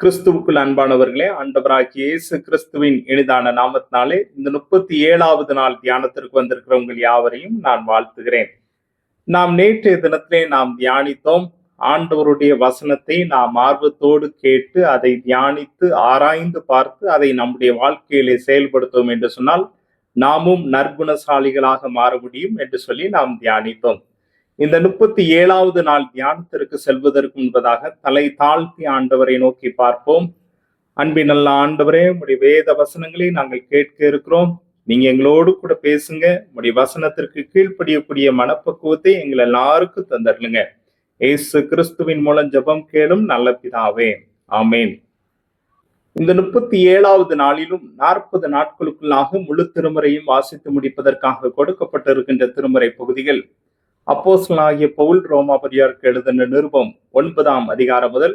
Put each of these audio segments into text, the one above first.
கிறிஸ்துவுக்குள் அன்பானவர்களே ஆண்டவராகிய இயேசு கிறிஸ்துவின் இனிதான நாமத்தினாலே இந்த முப்பத்தி ஏழாவது நாள் தியானத்திற்கு வந்திருக்கிற உங்கள் யாவரையும் நான் வாழ்த்துகிறேன். நாம் நேற்றைய தினத்திலே நாம் தியானித்தோம். ஆண்டவருடைய வசனத்தை நாம் ஆர்வத்தோடு கேட்டு அதை தியானித்து ஆராய்ந்து பார்த்து அதை நம்முடைய வாழ்க்கையிலே செயல்படுத்தோம் என்று சொன்னால் நாமும் நற்குணசாலிகளாக மாற முடியும் என்று சொல்லி நாம் தியானித்தோம். இந்த முப்பத்தி ஏழாவது நாள் தியானத்திற்கு செல்வதற்கு முன்பதாக தலை தாழ்த்தி ஆண்டவரை நோக்கி பார்ப்போம். அன்பின் நல்ல ஆண்டவரே உடைய வேத வசனங்களை நாங்கள் கேட்க இருக்கிறோம். நீங்க எங்களோடு கூட பேசுங்க. உடைய வசனத்திற்கு கீழ்ப்படியக்கூடிய மனப்பக்குவத்தை எங்கள் எல்லாருக்கும் தந்துடலுங்க ஏசு கிறிஸ்துவின் மூலம் ஜபம் கேளும் நல்ல பிதாவே. ஆமேன். இந்த முப்பத்தி ஏழாவது நாளிலும் நாற்பது நாட்களுக்குள்ளாக முழு திருமுறையும் வாசித்து முடிப்பதற்காக கொடுக்கப்பட்டிருக்கின்ற திருமுறை பகுதிகள் அப்போஸ்லாகிய பவுல் ரோமாபரியாருக்கு எழுதின நிருபம் ஒன்பதாம் அதிகாரம் முதல்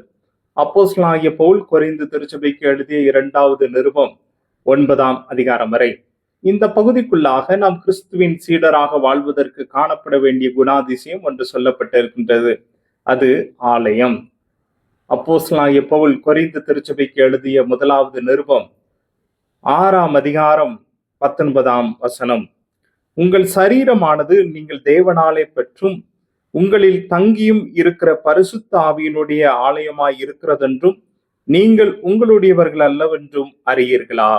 அப்போஸ்லாகிய பவுல் குறைந்து திருச்சபைக்கு எழுதிய இரண்டாவது நிருபம் ஒன்பதாம் அதிகாரம் வரை. இந்த பகுதிக்குள்ளாக நாம் கிறிஸ்துவின் சீடராக வாழ்வதற்கு காணப்பட வேண்டிய குணாதிசயம் ஒன்று சொல்லப்பட்டிருக்கின்றது. அது ஆலயம். அப்போஸ்லாகிய பவுல் குறைந்து திருச்சபைக்கு எழுதிய முதலாவது நிருபம் ஆறாம் அதிகாரம் பத்தொன்பதாம் வசனம். உங்கள் சரீரமானது நீங்கள் தேவனாலே பெற்றும் உங்களில் தங்கியும் இருக்கிற பரிசுத்த ஆவியினுடைய ஆலயமாய் இருக்கிறதென்றும் நீங்கள் உங்களுடையவர்கள் அல்லவென்றும் அறியீர்களா?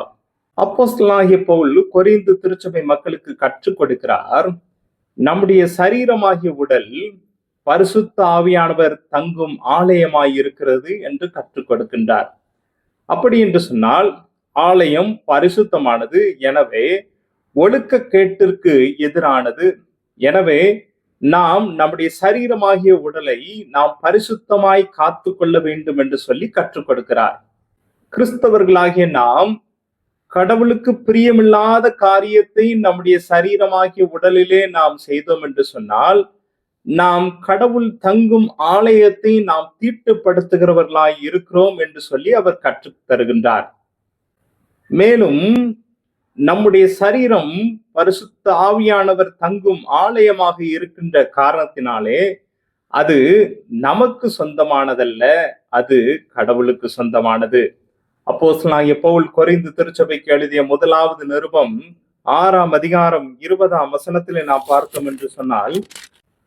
அப்போஸ்தலாகிய பவுல் கொரிந்து திருச்சபை மக்களுக்கு கற்றுக் கொடுக்கிறார் நம்முடைய சரீரமாகிய உடல் பரிசுத்த ஆவியானவர் தங்கும் ஆலயமாய் இருக்கிறது என்று கற்றுக் கொடுக்கின்றார். அப்படி என்று சொன்னால் ஆலயம் பரிசுத்தமானது. எனவே ஒழுக்க கேட்டிற்கு எதிரானது. எனவே நாம் நம்முடைய சரீரமாகிய உடலை நாம் பரிசுத்தமாய் காத்து கொள்ள வேண்டும் என்று சொல்லி கற்றுக் கொடுக்கிறார். கிறிஸ்தவர்களாகிய நாம் கடவுளுக்கு பிரியமில்லாத காரியத்தை நம்முடைய சரீரமாகிய உடலிலே நாம் செய்தோம் என்று சொன்னால் நாம் கடவுள் தங்கும் ஆலயத்தை நாம் தீட்டுப்படுத்துகிறவர்களாய் இருக்கிறோம் என்று சொல்லி அவர் கற்றுத் தருகின்றார். மேலும் நம்முடைய சரீரம் பரிசுத்த ஆவியானவர் தங்கும் ஆலயமாக இருக்கின்ற காரணத்தினாலே அது நமக்கு சொந்தமானதல்ல அது கடவுளுக்கு சொந்தமானது. அப்போ பவுல் குறைந்து திருச்சபைக்கு எழுதிய முதலாவது நிருபம் ஆறாம் அதிகாரம் இருபதாம் வசனத்திலே நாம் பார்த்தோம் என்று சொன்னால்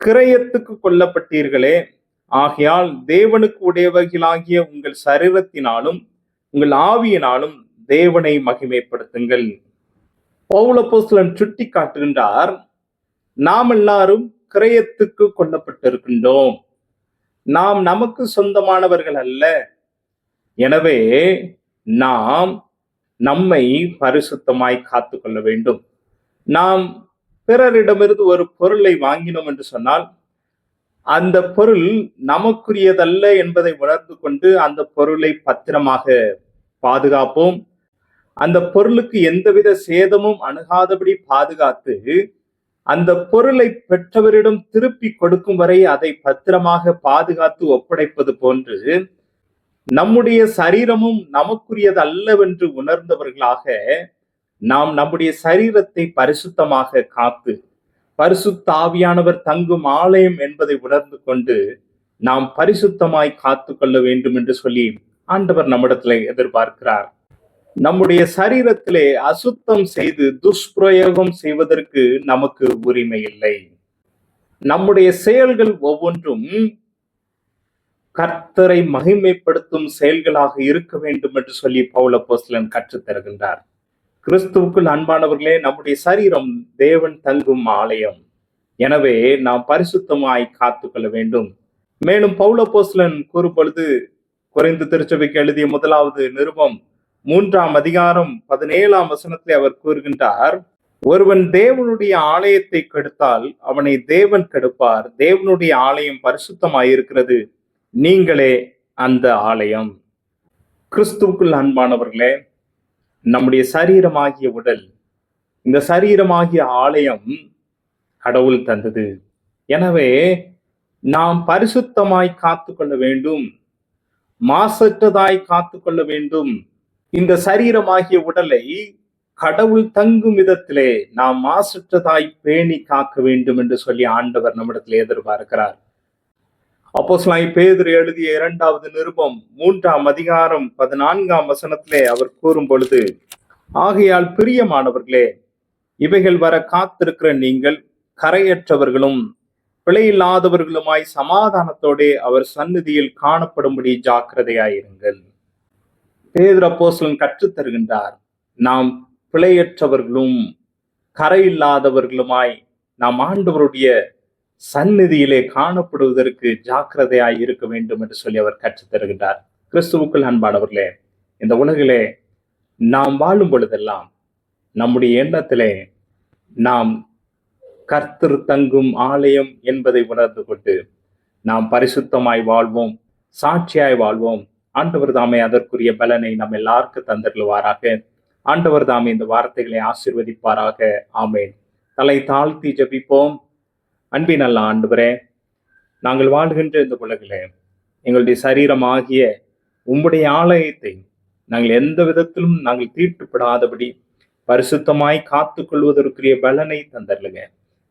கிரயத்துக்கு கொல்லப்பட்டீர்களே ஆகையால் தேவனுக்கு உடையவர்களாகிய உங்கள் சரீரத்தினாலும் உங்கள் ஆவியினாலும் தேவனை மகிமைப்படுத்துங்கள். பௌலப்போஸ்தலன் சுட்டி காட்டுகின்றார் நாம் எல்லாரும் கிரயத்துக்கு கொல்லப்பட்டிருக்கின்றோம். நாம் நமக்கு சொந்தமானவர்கள் அல்ல. எனவே நாம் நம்மை பரிசுத்தமாய் காத்து கொள்ள வேண்டும். நாம் பிறரிடமிருந்து ஒரு பொருளை வாங்கினோம் என்று சொன்னால் அந்த பொருள் நமக்குரியதல்ல என்பதை உணர்ந்து கொண்டு அந்த பொருளை பத்திரமாக பாதுகாப்போம். அந்த பொருளுக்கு எந்தவித சேதமும் அணுகாதபடி பாதுகாத்து அந்த பொருளை பெற்றவரிடம் திருப்பி கொடுக்கும் வரை அதை பத்திரமாக பாதுகாத்து ஒப்படைப்பது போன்று நம்முடைய சரீரமும் நமக்குரியது அல்லவென்று உணர்ந்தவர்களாக நாம் நம்முடைய சரீரத்தை பரிசுத்தமாக காத்து பரிசுத்தாவியானவர் தங்கும் ஆலயம் என்பதை உணர்ந்து கொண்டு நாம் பரிசுத்தமாய் காத்து கொள்ள வேண்டும் என்று சொல்லி ஆண்டவர் நம்மிடத்தில் எதிர்பார்க்கிறார். நம்முடைய சரீரத்திலே அசுத்தம் செய்து துஷ்பிரயோகம் செய்வதற்கு நமக்கு உரிமை இல்லை. நம்முடைய செயல்கள் ஒவ்வொன்றும் கர்த்தரை மகிமைப்படுத்தும் செயல்களாக இருக்க வேண்டும் என்று சொல்லி பவுல போஸ்லன் கற்றுத் தருகின்றார் கிறிஸ்துவுக்குள் அன்பானவர்களே நம்முடைய சரீரம் தேவன் தங்கும் ஆலயம். எனவே நாம் பரிசுத்தமாய் காத்துக்கொள்ள வேண்டும். மேலும் பவுல போஸ்லன் கூறும் பொழுது குறைந்து திருச்சபைக்கு எழுதிய முதலாவது நிருபம் மூன்றாம் அதிகாரம் பதினேழாம் வசனத்திலே அவர் கூறுகின்றார் ஒருவன் தேவனுடைய ஆலயத்தை கெடுத்தால் அவனை தேவன் கெடுப்பார். தேவனுடைய ஆலயம் பரிசுத்தமாயிருக்கிறது. நீங்களே அந்த ஆலயம். கிறிஸ்துவுக்குள் அன்பானவர்களே நம்முடைய சரீரமாகிய உடல் இந்த சரீரமாகிய ஆலயம் கடவுள் தந்தது. எனவே நாம் பரிசுத்தமாய் காத்து கொள்ள வேண்டும் மாசற்றதாய் காத்து கொள்ள வேண்டும் இந்த சரீரமாகிய உடலை கடவுள் தங்கும் விதத்திலே நாம் மாசற்றதாய் பேணி காக்க வேண்டும் என்று சொல்லி ஆண்டவர் நம்மிடத்தில் எதிர்பார்க்கிறார். அப்போ பேதுரு எழுதிய இரண்டாவது நிருபம் மூன்றாம் அதிகாரம் பதினான்காம் வசனத்திலே அவர் கூறும் பொழுது ஆகையால் பிரியமானவர்களே இவைகள் வர காத்திருக்கிற நீங்கள் கரையற்றவர்களும் பிழையில்லாதவர்களுமாய் சமாதானத்தோடே அவர் சந்நிதியில் காணப்படும்படி ஜாக்கிரதையாயிருங்கள். பேதுரு அப்போஸ்தலன் கற்றுத் தருகின்றார் நாம் பிழையற்றவர்களும் கரையில்லாதவர்களுமாய் நாம் ஆண்டவருடைய சந்நிதியிலே காணப்படுவதற்கு ஜாக்கிரதையாய் இருக்க வேண்டும் என்று சொல்லி அவர் கற்றுத் தருகின்றார் கிறிஸ்துவுக்குள் அன்பானவர்களே இந்த உலகிலே நாம் வாழும் பொழுதெல்லாம் நம்முடைய எண்ணத்திலே நாம் கர்த்தர் தங்கும் ஆலயம் என்பதை உணர்ந்து கொண்டு நாம் பரிசுத்தமாய் வாழ்வோம் சாட்சியாய் வாழ்வோம் ஆண்டவர் தாமே அதற்குரிய பலனை நம்ம எல்லாருக்கும் தந்தருவாராக ஆண்டவர் தாமே இந்த வார்த்தைகளை ஆசீர்வதிப்பாராக. ஆமேன். தலை தாழ்த்தி ஜெபிப்போம். அன்பின் நல்ல ஆண்டவரே நாங்கள் வாழ்கின்ற இந்த உலகிலே எங்களுடைய சரீரமாகிய உம்முடைய ஆலயத்தை நாங்கள் எந்த விதத்திலும் நாங்கள் தீட்டுப்படாதபடி பரிசுத்தமாய் காத்து கொள்வதற்குரிய பலனை தந்தருளுங்க.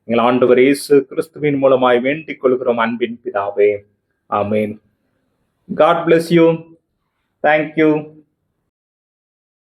எங்கள் ஆண்டவர் இயேசு கிறிஸ்துவின் மூலமாய் வேண்டிக் கொள்கிறோம் அன்பின் பிதாவே. ஆமேன். God bless you Thank you.